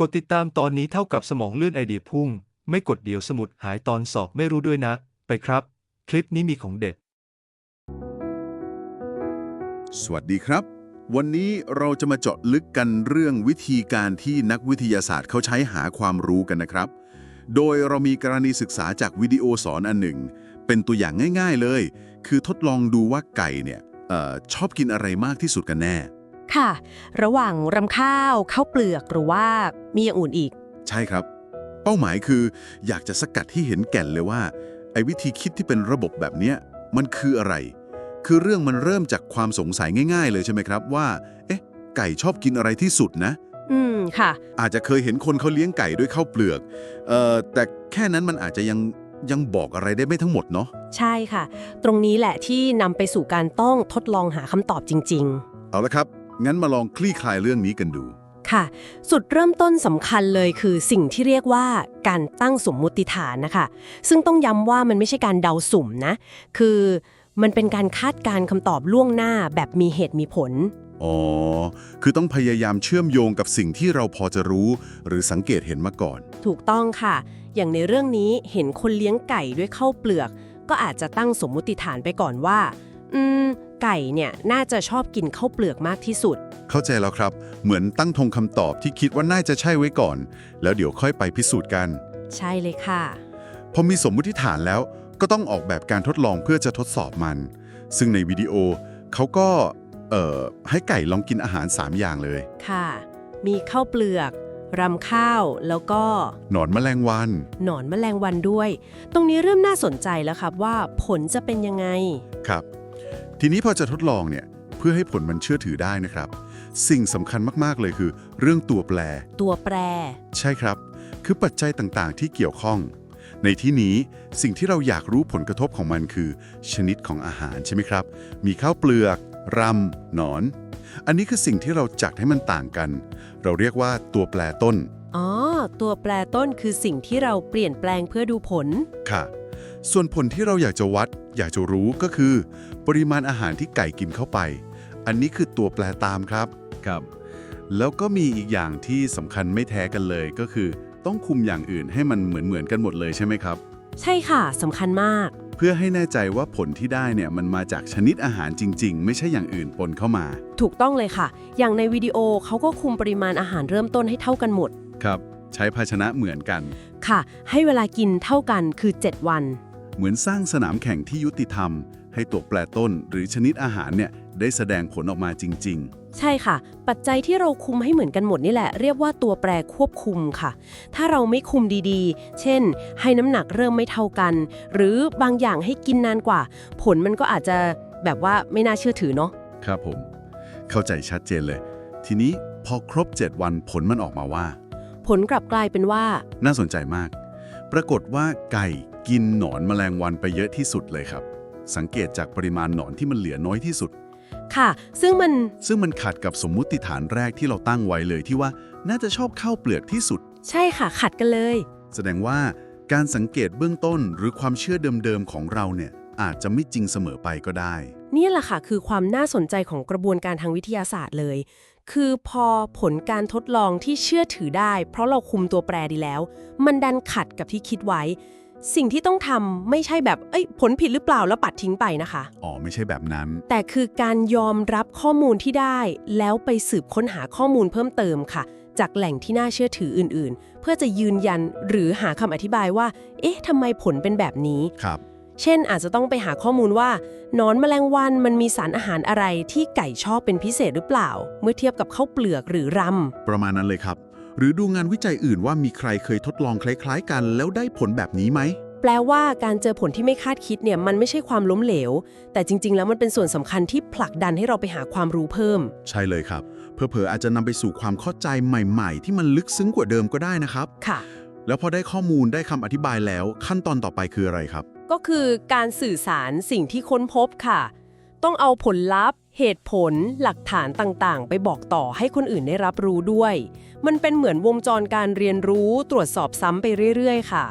กดติดตามตอนนี้เท่ากับสมองเลื่อนไอเดียพุ่ง ไม่กดเดี๋ยวสมุดหายตอนสอบไม่รู้ด้วยนะ ไปครับ คลิปนี้มีของเด็ด สวัสดีครับ วันนี้เราจะมาเจาะลึกกันเรื่องวิธีการที่นักวิทยาศาสตร์เขาใช้หาความรู้กันนะครับ โดยเรามีกรณีศึกษาจากวิดีโอสอนอันหนึ่ง เป็นตัวอย่างง่าย ๆเลย คือทดลองดูว่าไก่เนี่ยออชอบกินอะไรมากที่สุดกันแน่ ค่ะ ระหว่างรำข้าวข้าวเปลือกหรือว่ามีอย่างอื่นอีก ใช่ครับ เป้าหมายคือ อยากจะสกัดที่เห็นแก่นเลยว่า ไอ้วิธีคิดที่เป็นระบบแบบเนี้ยมันคืออะไร คือเรื่องมันเริ่มจากความสงสัยง่าย ๆ เลยใช่ไหมครับว่า เอ๊ะ ไก่ชอบกินอะไรที่สุดนะ อืมค่ะ อาจจะเคยเห็นคนเขาเลี้ยงไก่ด้วยข้าวเปลือก เอ่อแต่แค่นั้นมันอาจจะยังยังบอกอะไรได้ไม่ทั้งหมดเนาะ ใช่ค่ะ ตรงนี้แหละที่นำไปสู่การต้องทดลองหาคำตอบจริงเอาละครับ งั้นมาลองคลี่คลายเรื่องนี้กันดูๆค่ะ สุดเริ่มต้นสำคัญเลยคือสิ่งที่เรียกว่าการตั้งสมมุติฐานนะคะ ซึ่งต้องย้ำว่ามันไม่ใช่การเดาสุ่มนะ คือมันเป็นการคาดการณ์คำตอบล่วงหน้าแบบมีเหตุมีผล อ๋อ คือต้องพยายามเชื่อมโยงกับสิ่งที่เราพอจะรู้ หรือสังเกตเห็นมาก่อน ถูกต้องค่ะ อย่างในเรื่องนี้เห็นคนเลี้ยงไก่ด้วยข้าวเปลือก ก็อาจจะตั้งสมมุติฐานไปก่อนว่า อืม ไก่เนี่ยน่าจะชอบกินข้าวเปลือกมากที่สุด เข้าใจแล้วครับ เหมือนตั้งธงคำตอบที่คิดว่าน่าจะใช่ไว้ก่อน แล้วเดี๋ยวค่อยไปพิสูจน์กัน ใช่เลยค่ะ พอมีสมมุติฐานแล้วก็ต้องออกแบบการทดลองเพื่อจะทดสอบมัน ซึ่งในวิดีโอเขาก็เอ่อให้ไก่ลองกินอาหาร 3 อย่างเลย ค่ะ มีข้าวเปลือก รำข้าว แล้วก็ หนอนแมลงวัน หนอนแมลงวันด้วย ตรงนี้เริ่มน่าสนใจแล้วครับว่าผลจะเป็นยังไง ครับ ทีนี้พอจะทดลองเนี่ยเพื่อให้ผลมันเชื่อถือได้นะครับ สิ่งสำคัญมากๆเลยคือ เรื่องตัวแปร ตัวแปร ใช่ครับ คือปัจจัยต่างๆ ที่เกี่ยวข้อง ในที่นี้สิ่งที่เราอยากรู้ผลกระทบของมันคือ ชนิดของอาหารใช่ไหมครับ มีข้าวเปลือกรำหนอน อันนี้คือสิ่งที่เราจัดให้มันต่างกัน เราเรียกว่าตัวแปรต้น อ๋อ ตัวแปรต้นคือสิ่งที่เราเปลี่ยนแปลงเพื่อดูผล ค่ะ ส่วนผลที่เราอยากจะวัด อยากจะรู้ก็คือ ปริมาณอาหารที่ไก่กินเข้าไป อันนี้คือตัวแปรตามครับ ครับ แล้วก็มีอีกอย่างที่สำคัญไม่แท้กันเลยก็คือ ต้องคุมอย่างอื่นให้มันเหมือนเหมือนๆกันหมดเลยใช่ไหมครับ ใช่ค่ะสำคัญมาก เพื่อให้แน่ใจว่าผลที่ได้เนี่ยมันมาจากชนิดอาหารจริง ๆ ไม่ใช่อย่างอื่นปนเข้ามา ถูกต้องเลยค่ะ อย่างในวิดีโอเขาก็คุมปริมาณอาหารเริ่มต้นให้เท่ากันหมด ครับ ใช้ภาชนะเหมือนกัน ค่ะ ให้เวลากินเท่ากันคือ 7 วัน เหมือนสร้างสนามแข่งที่ยุติธรรม ให้ตัวแปรต้นหรือชนิดอาหารเนี่ยได้แสดงผลออกมาจริงใช่ค่ะ ปัจจัยที่เราคุมให้เหมือนกันหมดนี่แหละ เรียกว่าตัวแปรควบคุมค่ะ ถ้าเราไม่คุมดีๆ เช่น ให้น้ำหนักเริ่มไม่เท่ากัน หรือบางอย่างให้กินนานกว่า ผลมันก็อาจจะแบบว่าไม่น่าเชื่อถือเนาะๆครับผม เข้าใจชัดเจนเลย ทีนี้พอครบ 7 วันผลมันออกมาว่า ผลกลับกลายเป็นว่า น่าสนใจมาก ปรากฏว่าไก่กินหนอนแมลงวันไปเยอะที่สุดเลยครับ สังเกตจากปริมาณหนอนที่มันเหลือน้อยที่สุด ค่ะ ซึ่งมัน ซึ่งมันขัดกับสมมุติฐานแรกที่เราตั้งไว้เลยที่ว่าน่าจะชอบข้าวเปลือกที่สุด ใช่ค่ะ ขัดกันเลย แสดงว่าการสังเกตเบื้องต้นหรือความเชื่อเดิมๆของเราเนี่ยอาจจะไม่จริงเสมอไปก็ได้ นี่แหละค่ะคือความน่าสนใจของกระบวนการทางวิทยาศาสตร์เลย คือพอผลการทดลองที่เชื่อถือได้ เพราะเราคุมตัวแปรดีแล้ว มันดันขัดกับที่คิดไว้ สิ่งที่ต้องทำไม่ใช่แบบเอ้ยผลผิดหรือเปล่าแล้วปัดทิ้งไปนะคะ อ๋อ ไม่ใช่แบบนั้น แต่คือการยอมรับข้อมูลที่ได้ แล้วไปสืบค้นหาข้อมูลเพิ่มเติมค่ะ จากแหล่งที่น่าเชื่อถืออื่น ๆ เพื่อจะยืนยันหรือหาคำอธิบายว่า เอ๊ะทำไมผลเป็นแบบนี้ครับ เช่นอาจจะต้องไปหาข้อมูลว่าหนอนแมลงวันมันมีสารอาหารอะไรที่ไก่ชอบเป็นพิเศษหรือเปล่า เมื่อเทียบกับข้าวเปลือกหรือรประมาณนั้นเลยครับ หรือดูงานวิจัยอื่นว่ามีใครเคยทดลองคล้ายๆ กันแล้วได้ผลแบบนี้ไหมำแปลว่าการเจอผลที่ไม่คาดคิดเนี่ยมันไม่ใช่ความล้มเหลว แต่จริง ๆ แล้วมันเป็นส่วนสำคัญที่ผลักดันให้เราไปหาความรู้เพิ่ม ใช่เลยครับ เผลอๆอาจจะนำไปสู่ความเข้าใจใหม่ ๆ ที่มันลึกซึ้งกว่าเดิมก็ได้นะครับค่ะ แล้วพอได้ข้อมูลได้คำอธิบายแล้วขั้นตอนต่อไปคืออะไรครับ ก็คือการสื่อสารสิ่งที่ค้นพบค่ะ ต้องเอาผลลัพธ์ เหตุผล หลักฐานต่างๆ ไปบอกต่อให้คนอื่นได้รับรู้ด้วย มันเป็นเหมือนวงจรการเรียนรู้ตรวจสอบซ้ำไปเรื่อยๆ ค่ะ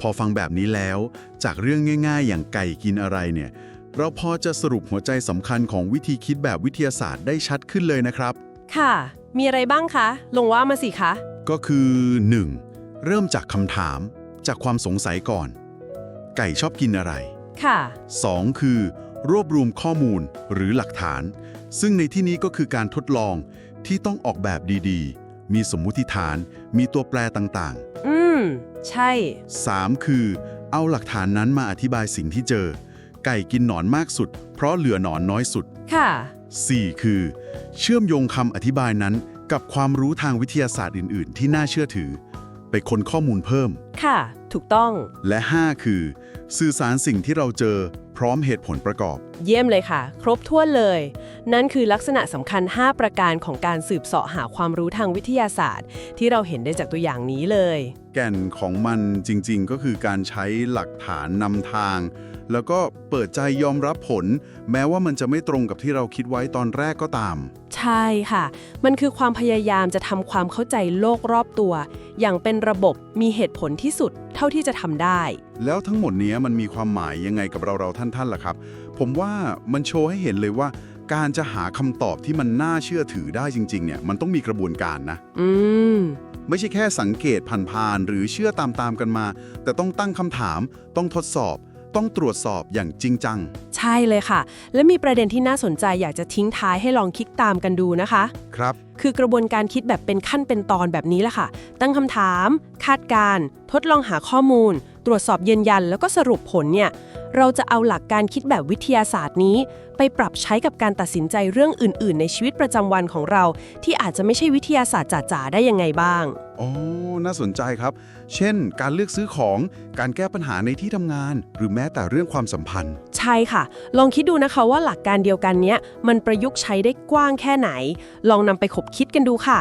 พอฟังแบบนี้แล้ว จากเรื่องง่าย ๆ อย่างไก่กินอะไรเนี่ย เราพอจะสรุปหัวใจสำคัญของวิธีคิดแบบวิทยาศาสตร์ได้ชัดขึ้นเลยนะครับ ค่ะ มีอะไรบ้างคะ ลงว่ามาสิคะ ก็คือ 1. เริ่มจากคำถามจากความสงสัยก่อน ไก่ชอบกินอะไร ค่ะ 2. คือ รวบรวมข้อมูลหรือหลักฐาน ซึ่งในที่นี้ก็คือการทดลองที่ต้องออกแบบดีๆ มีสมมุติฐาน มีตัวแปรต่างอืม ใช่ ๆ 3. คือ เอาหลักฐานนั้นมาอธิบายสิ่งที่เจอ ไก่กินหนอนมากสุด เพราะเหลือหนอนน้อยสุด ค่ะ 4. คือ เชื่อมโยงคำอธิบายนั้นกับความรู้ทางวิทยาศาสตร์อื่น ๆ ที่น่าเชื่อถือ ไปค้นข้อมูลเพิ่ม ค่ะ ถูกต้อง และ 5 คือ สื่อสารสิ่งที่เราเจอพร้อมเหตุผลประกอบ เยี่ยมเลยค่ะ ครบถ้วนเลย นั่นคือลักษณะสำคัญ 5 ประการของการสืบเสาะหาความรู้ทางวิทยาศาสตร์ ที่เราเห็นได้จากตัวอย่างนี้เลย แก่นของมันจริงๆ ก็คือการใช้หลักฐานนำทาง แล้วก็เปิดใจยอมรับผล แม้ว่ามันจะไม่ตรงกับที่เราคิดไว้ตอนแรกก็ตาม ใช่ค่ะ มันคือความพยายามจะทำความเข้าใจโลกรอบตัว อย่างเป็นระบบมีเหตุผลที่สุดเท่าที่จะทำได้ แล้วทั้งหมดเนี้ยมันมีความหมายยังไงกับเราเราท่านๆล่ะครับ ผมว่ามันโชว์ให้เห็นเลยว่า การจะหาคำตอบที่มันน่าเชื่อถือได้จริง ๆ เนี่ยมันต้องมีกระบวนการนะ อืมไม่ใช่แค่สังเกตผ่านๆหรือเชื่อตามๆกันมา แต่ต้องตั้งคำถาม ต้องทดสอบ ต้องตรวจสอบอย่างจริงจัง ใช่เลยค่ะ และมีประเด็นที่น่าสนใจอยากจะทิ้งท้ายให้ลองคิดตามกันดูนะคะ ครับ คือกระบวนการคิดแบบเป็นขั้นเป็นตอนแบบนี้แหละค่ะ ตั้งคำถาม คาดการณ์ทดลองหาข้อมูล ตรวจสอบยืนยัน แล้วก็สรุปผลเนี่ย เราจะเอาหลักการคิดแบบวิทยาศาสตร์นี้ ไปปรับใช้กับการตัดสินใจเรื่องอื่น ๆ ในชีวิตประจำวันของเรา ที่อาจจะไม่ใช่วิทยาศาสตร์จ๋าๆได้ยังไงบ้างอ๋อน่าสนใจครับ เช่น การเลือกซื้อของการแก้ปัญหาในที่ทำงาน หรือแม้แต่เรื่องความสัมพันธ์ ใช่ค่ะ ลองคิดดูนะคะว่าหลักการเดียวกันเนี้ยมันประยุกต์ใช้ได้กว้างแค่ไหน ลองนำไปขบคิดกันดูค่ะ